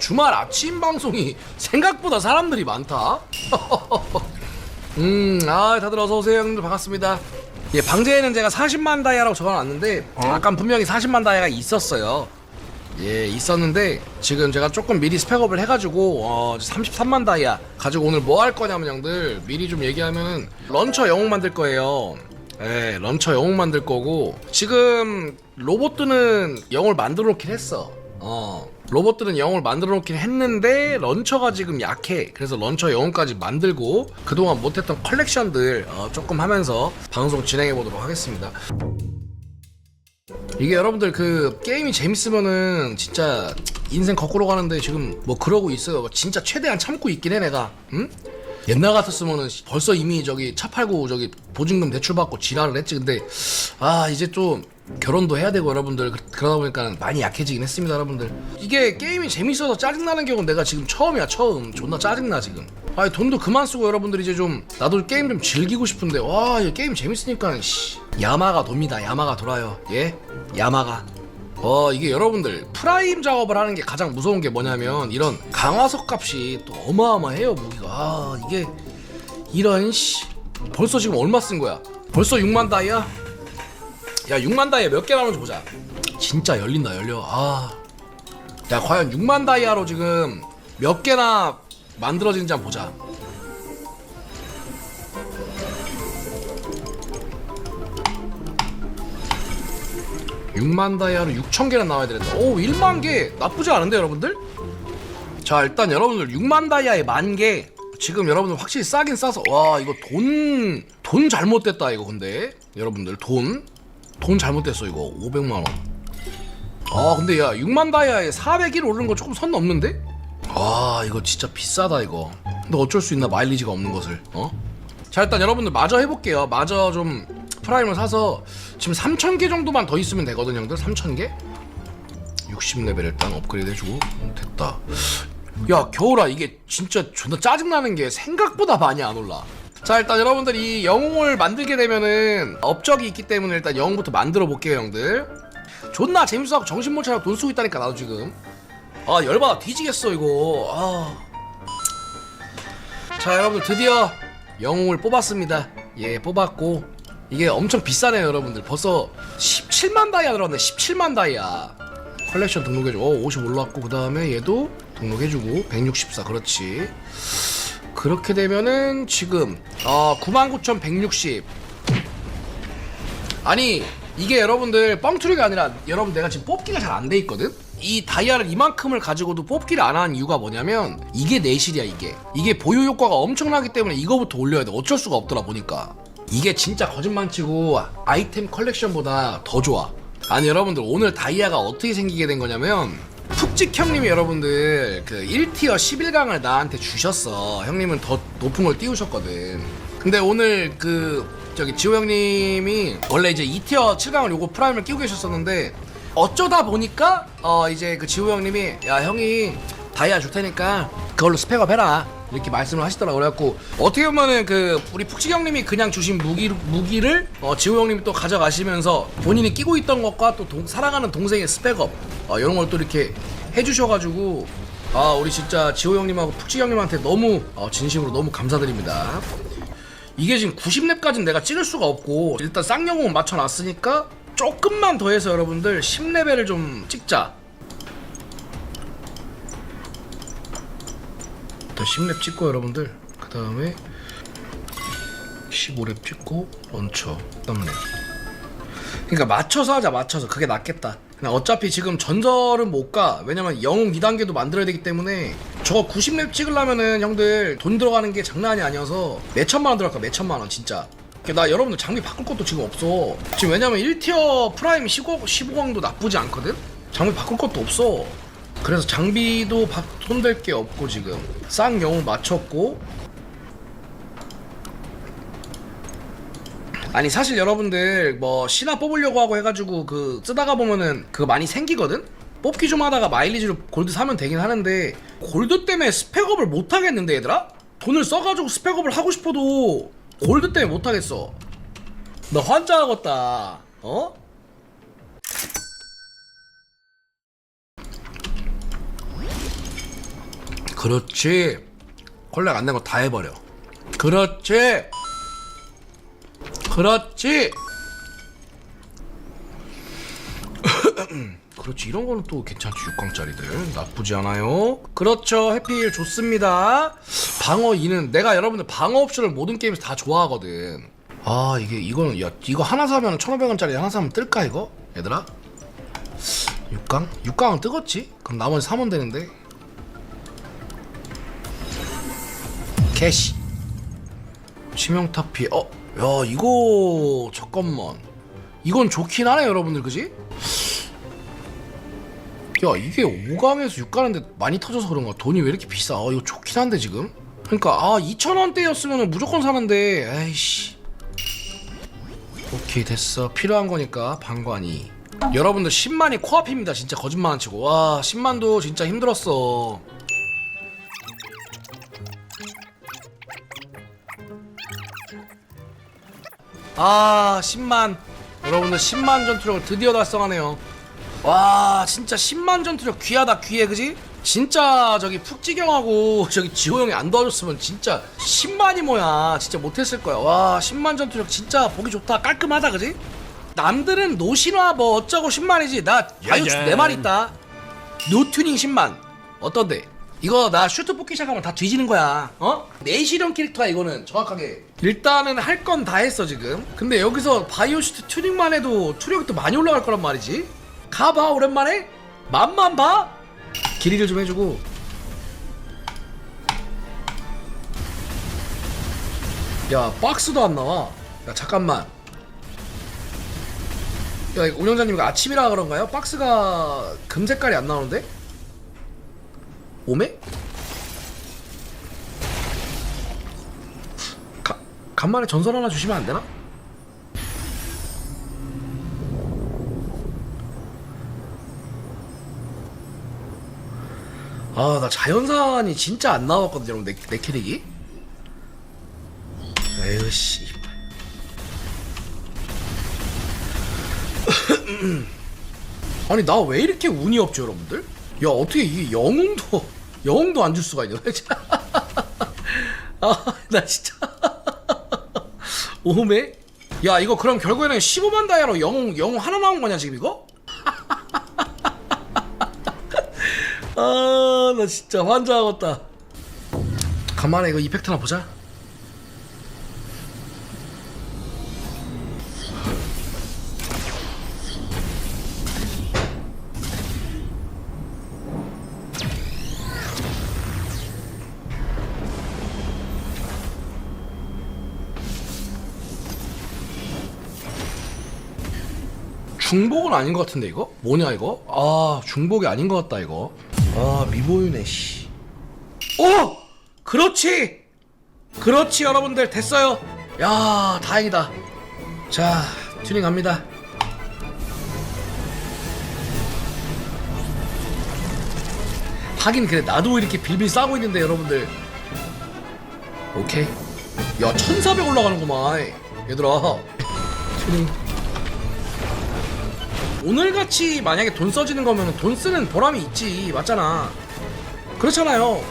주말 아침 방송이 생각보다 사람들이 많다. 음, 아, 다들 어서 오세요, 형님들 반갑습니다. 예, 방제에는 제가 40만 다이아라고 적어놨는데 아까 분명히 40만 다이아가 있었어요. 예, 있었는데 지금 제가 조금 미리 스펙업을 해가지고 어, 33만 다이아 가지고 오늘 뭐 할 거냐면 형들 미리 좀 얘기하면은 런처 영웅 만들 거예요. 예, 런처 영웅 만들 거고 지금 로봇들은 영웅을 만들어 놓긴 했어. 어, 로봇들은 영웅을 만들어 놓긴 했는데 런처가 지금 약해. 그래서 런처 영웅까지 만들고 그동안 못했던 컬렉션들 어, 조금 하면서 방송 진행해 보도록 하겠습니다. 이게 여러분들 그 게임이 재밌으면은 진짜 인생 거꾸로 가는데 지금 뭐 그러고 있어요. 진짜 최대한 참고 있긴 해 내가. 응? 옛날 같았으면은 벌써 이미 저기 차 팔고 저기 보증금 대출 받고 지랄을 했지. 근데 아 이제 좀 결혼도 해야 되고 여러분들 그- 그러다 보니까 많이 약해지긴 했습니다 여러분들. 이게 게임이 재밌어서 짜증나는 경우는 내가 지금 처음이야 처음. 존나 짜증나 지금. 아니 돈도 그만 쓰고 여러분들 이제 좀 나도 게임 좀 즐기고 싶은데. 와이 게임 재밌으니까 씨. 야마가 돕니다. 야마가 돌아요. 예? 야마가. 어 이게 여러분들 프라임 작업을 하는 게 가장 무서운 게 뭐냐면 이런 강화석 값이 또 어마어마해요 무기가. 아 이게 이런 씨. 벌써 지금 얼마 쓴 거야? 벌써 6만 다이아 야 6만 다이아 몇 개 나오는지 보자. 진짜 열린다 열려. 아야 과연 6만 다이아로 지금 몇 개나 만들어지는지 한번 보자. 육만 다이아로 6천 개나 나와야 되는데. 오 1만 개. 나쁘지 않은데 여러분들? 자 일단 여러분들 6만 다이아에 만 개. 지금 여러분들 확실히 싸긴 싸서. 와 이거 돈 돈 잘못됐다 이거 근데. 여러분들 돈 돈 잘못됐어 이거 500만 원. 아 근데 야 6만 다이아에 400일 오르는 거 조금 선 넘는데? 아 이거 진짜 비싸다 이거. 근데 어쩔 수 있나 마일리지가 없는 것을 어? 자 일단 여러분들 마저 해볼게요. 마저 좀 프라임을 사서 지금 3,000개 정도만 더 있으면 되거든 형들 3,000개? 60레벨 일단 업그레이드 해주고 음, 됐다. 야 겨울아 이게 진짜 존나 짜증나는 게 생각보다 많이 안 올라. 자 일단 여러분들 이 영웅을 만들게 되면은 업적이 있기 때문에 일단 영웅부터 만들어 볼게요 형들. 존나 재밌어하고 정신 못 차리고 돈 쓰고 있다니까 나도 지금. 아 열받아 뒤지겠어 이거. 아. 자 여러분들 드디어 영웅을 뽑았습니다. 예 뽑았고 이게 엄청 비싸네요 여러분들. 벌써 17만 다이아 들었네 17만 다이아. 컬렉션 등록해줘. 어, 50 올라왔고 그 다음에 얘도 등록해주고 164 그렇지. 그렇게 되면은 지금 어 99,160 아니 이게 여러분들 뻥투리가 아니라 여러분 내가 지금 뽑기가 잘 안 돼 있거든? 이 다이아를 이만큼을 가지고도 뽑기를 안 하는 이유가 뭐냐면 이게 내실이야 이게. 이게 보유 효과가 엄청나기 때문에 이거부터 올려야 돼. 어쩔 수가 없더라 보니까. 이게 진짜 거짓말치고 아이템 컬렉션보다 더 좋아. 아니 여러분들 오늘 다이아가 어떻게 생기게 된 거냐면 푹직 형님이 여러분들 그 1티어 11강을 나한테 주셨어. 형님은 더 높은 걸 띄우셨거든. 근데 오늘 그 저기 지호 형님이 원래 이제 2티어 7강을 요거 프라임을 끼고 계셨었는데 어쩌다 보니까 어 이제 그 지호 형님이 야 형이 다이아 줄 테니까 그걸로 스펙업 해라. 이렇게 말씀을 하시더라고 그래갖고 어떻게 보면은 그 우리 푹식 형님이 그냥 주신 무기 무기를 어, 지호 형님이 또 가져가시면서 본인이 끼고 있던 것과 또 동- 사랑하는 동생의 스펙업 어, 이런 걸 또 이렇게 해주셔가지고 아 우리 진짜 지호 형님하고 푹식 형님한테 너무 어, 진심으로 너무 감사드립니다. 이게 지금 90렙까지는 내가 찍을 수가 없고 일단 쌍용은 맞춰놨으니까 조금만 더 해서 여러분들 10레벨을 좀 찍자. 일단 10렙 찍고 여러분들. 그 다음에 15렙 찍고 런처. 3렙 그러니까 맞춰서 하자 맞춰서. 그게 낫겠다 어차피 지금 전설은 못 가. 왜냐면 영웅 2단계도 만들어야 되기 때문에 저거 90렙 찍으려면은 형들 돈 들어가는 게 장난이 아니어서 몇천만 원 들어갈까 몇천만 원 진짜. 그러니까 나 여러분들 장비 바꿀 것도 지금 없어. 지금 왜냐면 1티어 프라임 15, 15강도 나쁘지 않거든? 장비 바꿀 것도 없어. 그래서 장비도 바- 손댈 게 없고 지금. 쌍 영웅 맞췄고 아니 사실 여러분들 뭐 신화 뽑으려고 하고 해가지고 그 쓰다가 보면은 그거 많이 생기거든? 뽑기 좀 하다가 마일리지로 골드 사면 되긴 하는데 골드 때문에 스펙업을 못 하겠는데 얘들아? 돈을 써가지고 스펙업을 하고 싶어도 골드 때문에 못 하겠어 나 환장하겠다 어? 그렇지 콜렉 안된 거 다 해버려 그렇지 그렇지? 그렇지 이런 거는 또 괜찮지 6강짜리들. 나쁘지 않아요. 그렇죠 해피힐 좋습니다. 방어 2는 내가 여러분들 방어 옵션을 모든 게임에서 다 좋아하거든. 아 이게 이거는 야 이거 하나 사면 1500원짜리 하나 사면 뜰까 이거? 얘들아? 6강? 6강은 뜨겠지? 그럼 나머지 사면 되는데. 캐시. 치명타피 어? 야 이거 잠깐만. 이건 좋긴 하네 여러분들 그지? 야 이게 5강에서 6강인데 많이 터져서 그런가 돈이 왜 이렇게 비싸? 아 이거 좋긴 한데 지금. 그러니까 아 2,000원대였으면 무조건 사는데. 에이씨. 오케이 됐어. 필요한 거니까 방관이. 여러분들 10만이 코앞입니다. 진짜 거짓말 안 치고. 와 10만도 진짜 힘들었어 아 10만 여러분들 10만 전투력을 드디어 달성하네요 와 진짜 10만 전투력 귀하다 귀해 그지? 진짜 저기 푹지경하고 저기 지호 형이 안 도와줬으면 진짜 10만이 뭐야 진짜 못했을 거야 와 10만 전투력 진짜 보기 좋다 깔끔하다 그지? 남들은 노신화 뭐 어쩌고 10만이지 나 바이오스 야잔. 내말 있다 노튜닝 10만 어떤데? 이거 나 슈트 뽑기 시작하면 다 뒤지는 거야. 어? 내시령 캐릭터야 이거는 정확하게. 일단은 할 건 다 했어 지금. 근데 여기서 바이오 슈트 튜닝만 해도 투력이 또 많이 올라갈 거란 말이지. 가봐 오랜만에. 맛만 봐. 길이를 좀 해주고. 야 박스도 안 나와. 야 잠깐만. 야 운영자님 이거 아침이라 그런가요? 박스가 금 색깔이 안 나오는데? 오메? 가, 간만에 전설 하나 주시면 안 되나? 아, 나 자연산이 진짜 안 나왔거든, 여러분, 내, 내 캐릭이. 에휴, 씨. 아니, 나 왜 이렇게 운이 없죠, 여러분들? 야, 어떻게 이게 영웅도, 영웅도 안 줄 수가 있냐, 진짜. 아, 나 진짜. 오메? 야, 이거 그럼 결국에는 15만 다이아로 영웅, 영웅 하나 나온 거냐, 지금 이거? 아, 나 진짜 환장하겠다. 간만에 이거 이펙트나 보자. 중복은 아닌 것 같은데 이거? 뭐냐 이거? 아 중복이 아닌 것 같다 이거. 아 미보유네 씨. 오! 그렇지! 그렇지 여러분들. 됐어요. 야 다행이다. 자 튜닝 갑니다. 하긴 그래 나도 이렇게 빌빌 싸고 있는데 여러분들. 오케이. 야 1400 올라가는구만. 얘들아. 튜닝 오늘같이 만약에 돈 써지는 거면 돈 쓰는 보람이 있지 맞잖아. 그렇잖아요